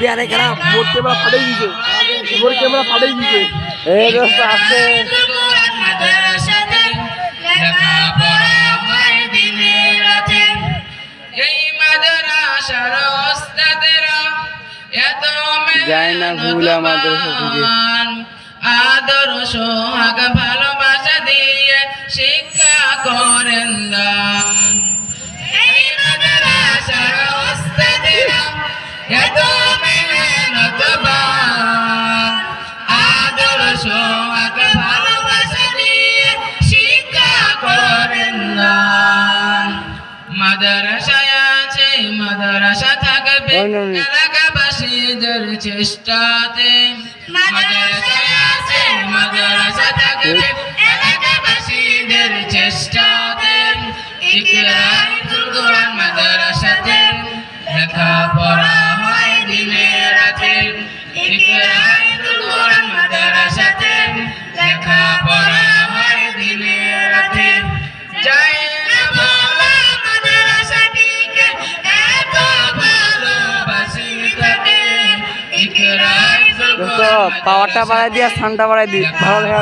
বিয়ারে খারাপ মোট ক্যামেরা ফাটাই দিছে। মোট ক্যামেরা ফাটাই দিছে। এই দোস্ত আসছে। যায় না ভুলা মাদ্রাসা থেকে। আদর আদর সোহাগ ভালোবাসা দিয়ে শিক্ষা করেন দান মাদ্রাসায় আছে মাদ্রাসা থাকবে না, না। এলাকাবাসীদের চেষ্টাতে। মাদ্রাসায় আছে মাদ্রাসা থাকবে এলাকাবাসীদের চেষ্টাতে। ইকরামুল কোরআন মাদ্রাসাতে লেখাপড়া হয় দিনে রাতে। ইকরামুল পাওয়ারটা বাড়াই দিয়ে স্থানটা বাড়াই দিই ভালো দেখা